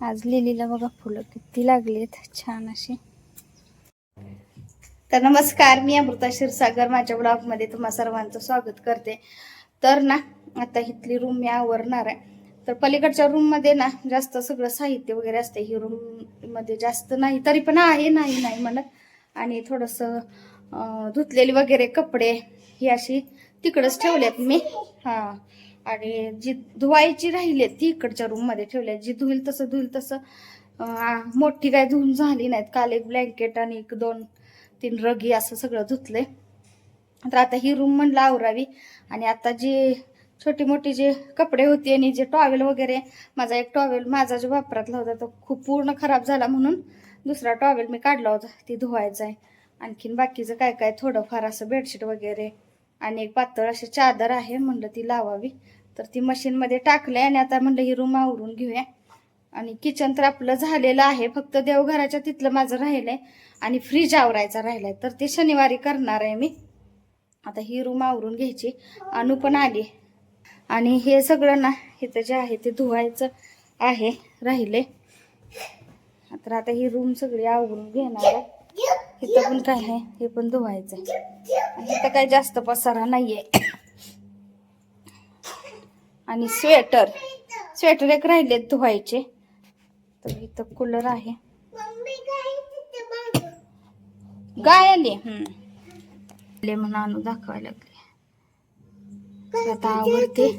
आज लिलीला बघा फुलं किती लागलीत छान अशी. तर नमस्कार मी अमृता क्षीरसागर. माझ्या ब्लॉगमध्ये तुम्हा सर्वांचं स्वागत करते. तर ना आता इथली रूम मी आवरणार आहे. तर पलीकडच्या रूममध्ये ना जास्त सगळं साहित्य वगैरे असते ही रूममध्ये जास्त नाही तरी पण आहे नाही नाही म्हणत. आणि थोडंसं धुतलेली वगैरे कपडे ही अशी तिकडंच ठेवल्यात मी. हां. आणि जी धुवायची राहिली ती इकडच्या रूममध्ये ठेवली जी धुईल तसं धुईल तसं मोठी काय धुवून झाली नाहीत. काल एक ब्लँकेट आणि एक दोन तीन रगी असं सगळं धुतलंय. तर आता ही रूम म्हणलं आवरावी. आणि आता जी छोटी मोठी जे कपडे होती आणि जे टॉवेल वगैरे माझा एक टॉवेल माझा जो वापरातला होता तो खूप पूर्ण खराब झाला म्हणून दुसरा टॉवेल मी काढला होता. ती धुवायचा आहे. आणखीन बाकीचं काय काय थोडंफार असं बेडशीट वगैरे. आणि एक पातळ अशी चादर आहे म्हणलं ती लावावी. तर ती मशीनमध्ये टाकले आणि आता म्हणलं ही रूम आवरून घेऊया. आणि किचन तर आपलं झालेलं आहे फक्त देवघराच्या तिथलं माझं राहिलंय आणि फ्रीज आवरायचा राहिलाय. तर ते शनिवारी करणार आहे मी. आता ही रूम आवरून घ्यायची. अनु पण आली. आणि हे सगळं ना इथं जे आहे ते धुवायचं आहे राहिले. तर आता ही रूम सगळी आवरून घेणार आहे. इथं पण काय आहे? हे पण धुवायचं आहे आणि इथं काही जास्त पसारा नाहीये. आणि स्वेटर स्वेटर एक राहिलेत धुवायचे. तर इथं कूलर आहे. गाय आली. हम्म. म्हणून आणू दाखवायला लागले. तर आता आवडते.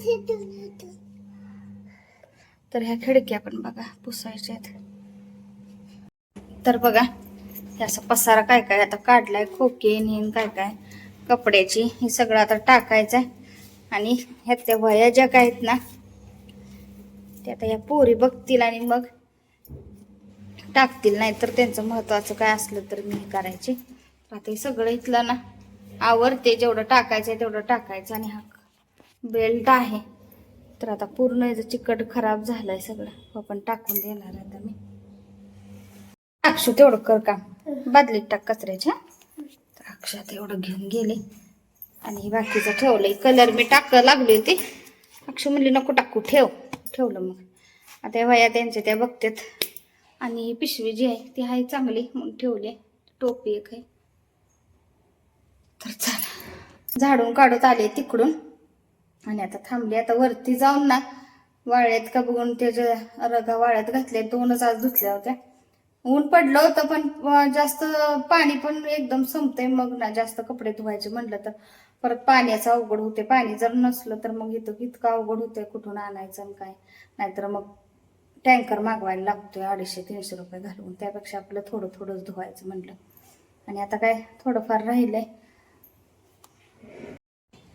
तर ह्या खिडक्या पण बघा पुसायच्या तर बघा हे असं पसारा काय काय आता काढलाय खोके नेन काय काय कपड्याची हे सगळं आता टाकायचं आहे आणि ह्यात त्या वया ज्या काय आहेत ना ते आता ह्या पोरी बघतील आणि मग टाकतील. नाही तर त्यांचं महत्वाचं काय असलं तर मी करायची करायचे. तर आता हे सगळं इथलं ना आवडते जेवढं टाकायचं आहे तेवढं टाकायचं आणि हा बेल्ट आहे. तर आता पूर्ण याचं चिकट खराब झालंय सगळं. हो पण टाकून देणार आता मी. अक्षू तेवढं कर काम. बादलीत टाक कचऱ्याच्या. अक्षात एवढं घेऊन गेले. आणि बाकीचं ठेवलंय. कलर मी टाक लागली होते. अक्ष म्हणली नको टाकू ठेव. ठेवलं मग. आता वया त्यांच्या त्या बघतात आणि ही पिशवी जी आहे ती आहे चांगली म्हणून ठेवली आहे. टोपी एक आहे. तर चला. झाडून काढत आले तिकडून. आणि आता थांबली. आता वरती जाऊन ना वाळ्यात का बघून त्याच्या रगा वाळ्यात घातल्या. दोनच आज धुतल्या होत्या. ऊन पडलं होतं पण जास्त पाणी पण एकदम संपते मग ना जास्त कपडे धुवायचे म्हटलं तर. परत पाण्याचं अवघड होते पाणी जर नसलं तर मग इथं इतकं अवघड होतंय कुठून आणायचं आणि काय? नाहीतर मग टँकर मागवायला लागतोय अडीचशे तीनशे रुपये घालून त्यापेक्षा आपलं थोडं थोडंच धुवायचं म्हटलं आणि आता काय? थोडंफार राहिलंय.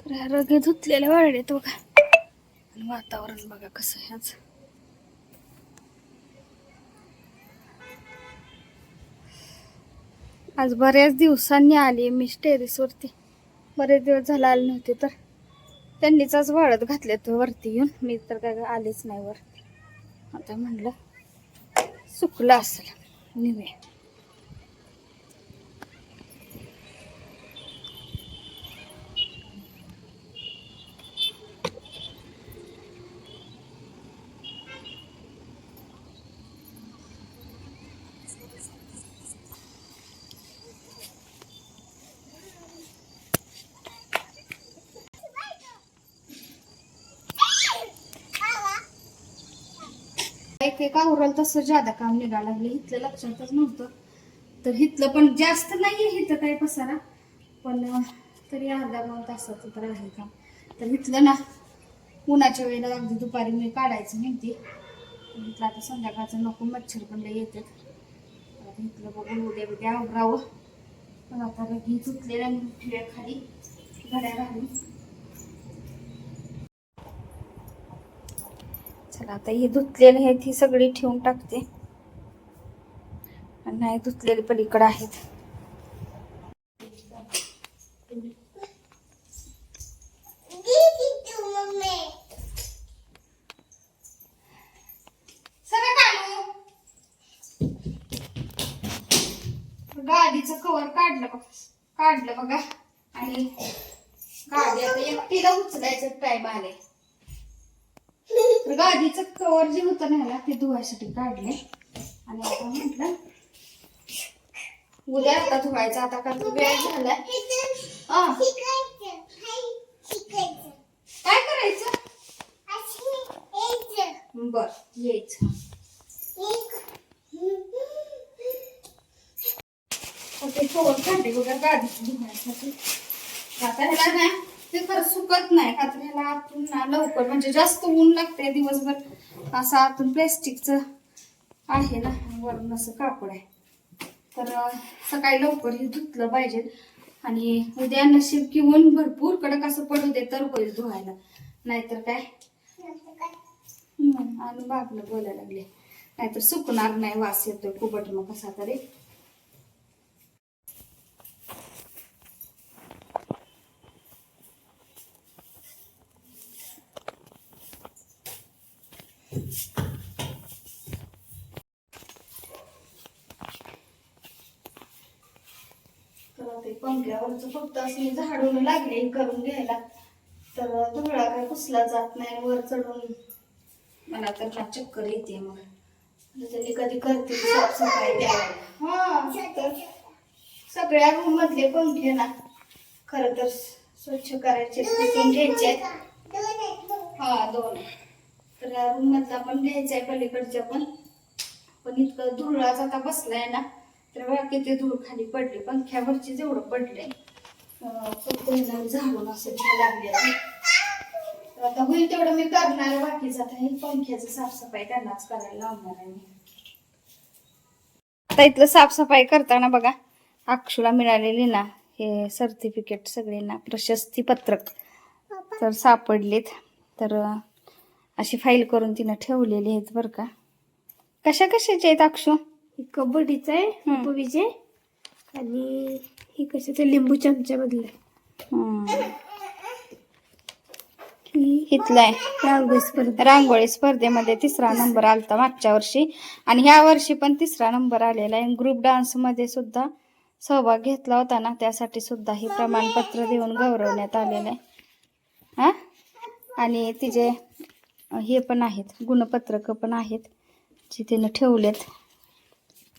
तर ह्या रगे धुतलेल्या वाढलेत बघा. आणि वातावरण बघा कसं आहे आज बऱ्याच दिवसांनी आली मी टेरेसवरती बरेच दिवस झाला आले नव्हते तर. त्यांनीच आज वाळत घातले तो वरती येऊन. मी तर काय आलेच नाही वर आता म्हणलं सुकलं असेल. निवे एक एक आवरल तसं जादा काम निघायला लागलं. इथलं लक्षातच नव्हतं. तर इथलं पण जास्त नाही आहे इथं काही पसारा. पण तरी अर्धा दोन तासाचं तर आहे काम. तर इथलं ना उन्हाच्या वेळेला अगदी दुपारी मी काढायचं म्हणते. पण इथलं आता संध्याकाळचं नको मच्छर पण लय येतात. आता इथलं बघून उद्या उद्या आवरावं. पण आता रगी चुकलेल्या खाली. घड्या घालून चला आता ही धुतलेली आहेत ही सगळी ठेवून टाकते. आणि नाही धुतलेली पलीकडे आहेत. गाडीचं कवर काढलं बघ. काढलं बघा. आणि गाडी आता एकटीला उचलायचं टाइम आले तर गादीचं कवर जे होतं ना ह्याला ते धुवायसाठी काढले. आणि आता म्हटलं उद्या आता धुवायचं. आता का तो वेळ झालाय. काय करायचं? बर यायचं. ते कवर काढले वगैरे गादीचं धुवायसाठी. आता ह्याला ना ते तर सुकत नाही. का तर ह्याला आतून ना लवकर म्हणजे जास्त ऊन लागते दिवसभर. असं आतून प्लॅस्टिकचं आहे ना वरून असं कापड आहे. तर सकाळी लवकर हे धुतलं पाहिजे. आणि उद्या नशीब की ऊन भरपूर कडक असं पडू दे तर होईल धुवायला. नाहीतर काय? आणि बागलं बोलायला लागले. नाहीतर सुकणार नाही वास येतोय. कुबट मग कसा तरी ते पंख्यावरच फक्त असे झाडून लागले करून घ्यायला. तर धुळा काय पुसला जात नाही वर चढून. मला तर ना चक्कर येते मग. कधी करते साफसफाई द्यायला. हा सगळ्या रूम मधले पंखे ना. खर तर स्वच्छ करायचे पुसून घ्यायचे. हा दोन. तर या रूम मधला पण घ्यायचा आहे पलीकडच्या पण. पण इतकं धुळाच आता बसलाय ना तर बघा किती धूळ खाली पडली पंख्यावरची जेवढं पडले. फक्त झाडून असं घ्यायला आता होईल तेवढं मी करणार आहे बाकीचं. आता हे पंख्याचं साफसफाई त्यांनाच करायला लावणार आहे आता इथलं साफसफाई करताना बघा अक्षुला मिळालेली ना हे सर्टिफिकेट सगळे ना प्रशस्ती पत्रक. तर सापडलेत. तर अशी फाईल करून तिनं ठेवलेली आहेत बरं का. कशा कशाचे आहेत अक्षू? कबड्डीचं आहे. उपवीचे आणि ही कशाचं? लिंबू चमचा मधलं हम्म. ही इथलं आहे रांगोळी स्पर्धा रांगोळी स्पर्धेमध्ये तिसरा नंबर आलता मागच्या वर्षी. आणि ह्या वर्षी पण तिसरा नंबर आलेला आहे. ग्रुप डान्समध्ये सुद्धा सहभाग घेतला होता ना? त्यासाठी सुद्धा हे प्रमाणपत्र देऊन गौरवण्यात आलेलं आहे. हा? आणि तिचे हे पण आहेत. गुणपत्रक पण आहेत. जे तिनं ठेवलेत.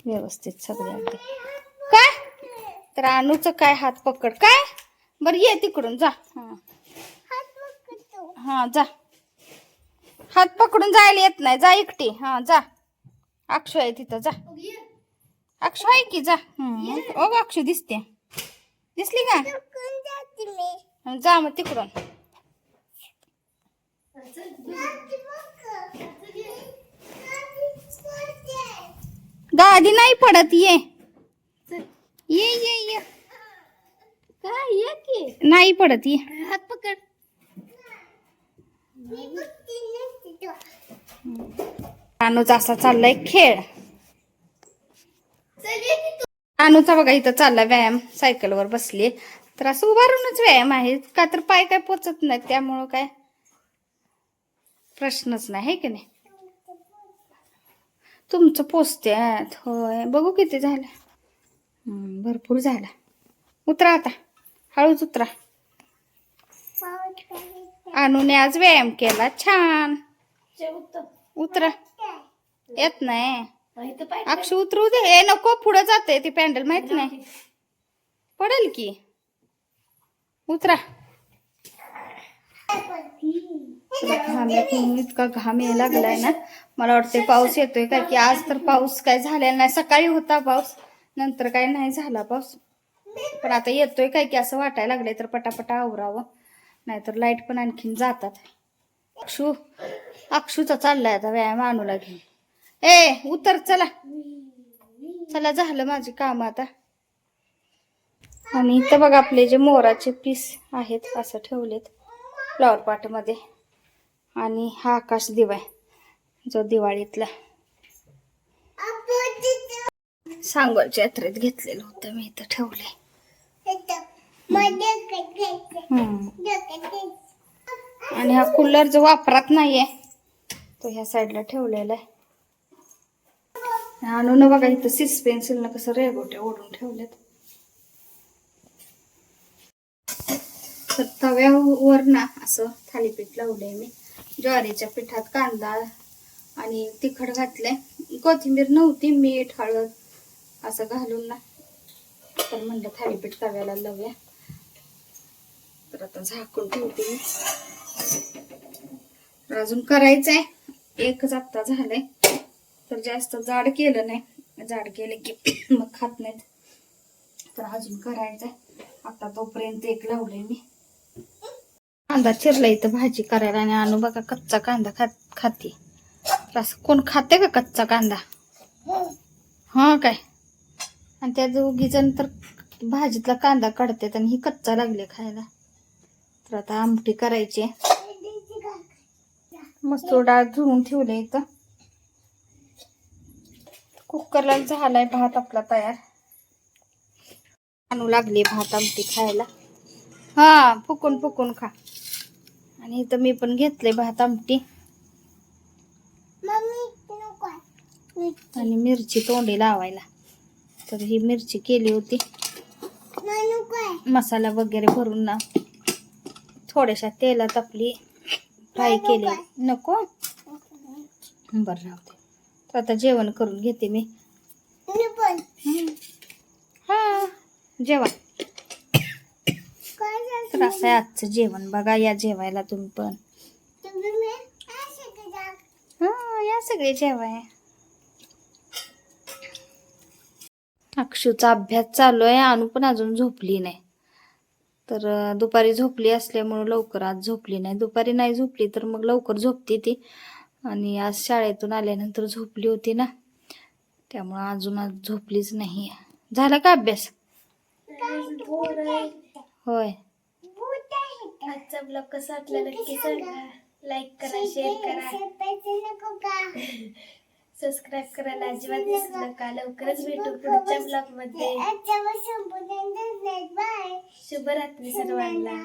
व्यवस्थित सगळे अगदी काय तर अनुचं काय हात पकड. काय? बरं ये तिकडून जा. हा. हा जा. हात पकडून जायला येत नाही. जा एकटी. हा जा. अक्षू आहे तिथं जा. अक्षू आहे की जा. ओ अक्षू दिसते. दिसली का? जा मग तिकडून. गादी नाही पडत ये. ये ये ये. काय ये की? नाही पडत ये. हात पकड. अनुचा असा चाललाय खेळ. अनुचा बघा इथं चाललाय व्यायाम. सायकलवर बसली तर असं उभारूनच व्यायाम आहे. का तर पाय काय पोचत नाहीत त्यामुळं काय? प्रश्नच नाही है की नाही? तुमचं पोचत्यात होय. बघू किती झालं. भरपूर झाला. उतरा आता. हळूच उतरा. अनुने आज व्यायाम केला. छान. उतरा. येत नाही. इथं उतरू दे. ए नको. पुढे जाते ती पॅन्डल. माहीत नाही. पडेल की? उतरा. घाम इतका घाम यायला लागलाय ना. मला वाटते पाऊस येतोय. का की आज तर पाऊस काय झालेला नाही. सकाळी होता पाऊस. नंतर काय नाही झाला पाऊस. पण आता येतोय काय की असं वाटायला लागलंय तर पटापटा आवरावं. नाहीतर लाइट पण आणखीन जातात. अक्षू अक्षूचा चाललाय आता व्यायाम आणूला घेऊन. ए उतर चला. चला झालं माझी काम आता. आणि इथं बघा आपले जे मोराचे पीस आहेत असं ठेवलेत फ्लॉवर पॉटमध्ये आणि हा आकाश दिवा आहे जो दिवाळीतला. सांगोलच्या यात्रेत घेतलेलं होतं मी इथं ठेवले आणि हा कूलर जो वापरात नाहीये तो ह्या साईडला ठेवलेला आहे. आणून बघा इथं सिस पेन्सिलनं कसं रेगोटे ओढून ठेवलेत तर तव्यावर ना असं थालीपीठ लावलंय मी. ज्वारीच्या पिठात कांदा आणि तिखट घातलंय. कोथिंबीर नव्हती मीठ हळद असं घालून ना. तर म्हणलं थालीपीठ तव्याला लावूया. तर आता झाकून ठेवते मी. तर अजून करायचंय. एकच आत्ता झालंय. तर जास्त जाड केलं नाही. जाड केले की मग खात नाहीत. तर अजून करायचंय. आता तोपर्यंत एक लावलंय मी. कांदा चिरला इथं भाजी करायला आणि आणू बघा कच्चा कांदा खात. खाते असं कोण खाते का कच्चा कांदा? हा काय? आणि त्या दोघी जण तर भाजीतला कांदा काढतात आणि ही कच्चा लागले खायला. तर आता आमटी करायची. मस्त डाळ धुवून ठेवले इथं. कुकरला झालाय भात आपला तयार. आणू लागली भात आमटी खायला. हा फुकून फुकून खा. आणि इथं मी पण घेतले भात आमटी. आणि मिरची तोंडी लावायला. तर ही मिरची केली होती. मसाला वगैरे भरून ना थोड्याशा तेलात आपली फ्राय केली. नको बरं राहते तर आता जेवण करून घेते मी. हा जेवा. तर असं आहे आजचं जेवण. बघा या जेवायला तुम्ही पण. हा या सगळे जेवाय. अक्षूचा अभ्यास चालू आहे अनु पण अजून झोपली नाही. तर दुपारी झोपली असल्यामुळं लवकर आज झोपली नाही. दुपारी नाही झोपली तर मग लवकर झोपते ती. आणि आज शाळेतून आल्यानंतर झोपली होती ना. त्यामुळं अजून आज झोपलीच नाही. झाला का अभ्यास? होय. आजचा ब्लॉग कसा वाटला नक्की सांगा. लाईक करा शेअर करा. सबस्क्राईब करायला अजिबात विसरू नका. लवकरच भेटू पुढच्या ब्लॉगमध्ये. शुभरात्री सर्वांना.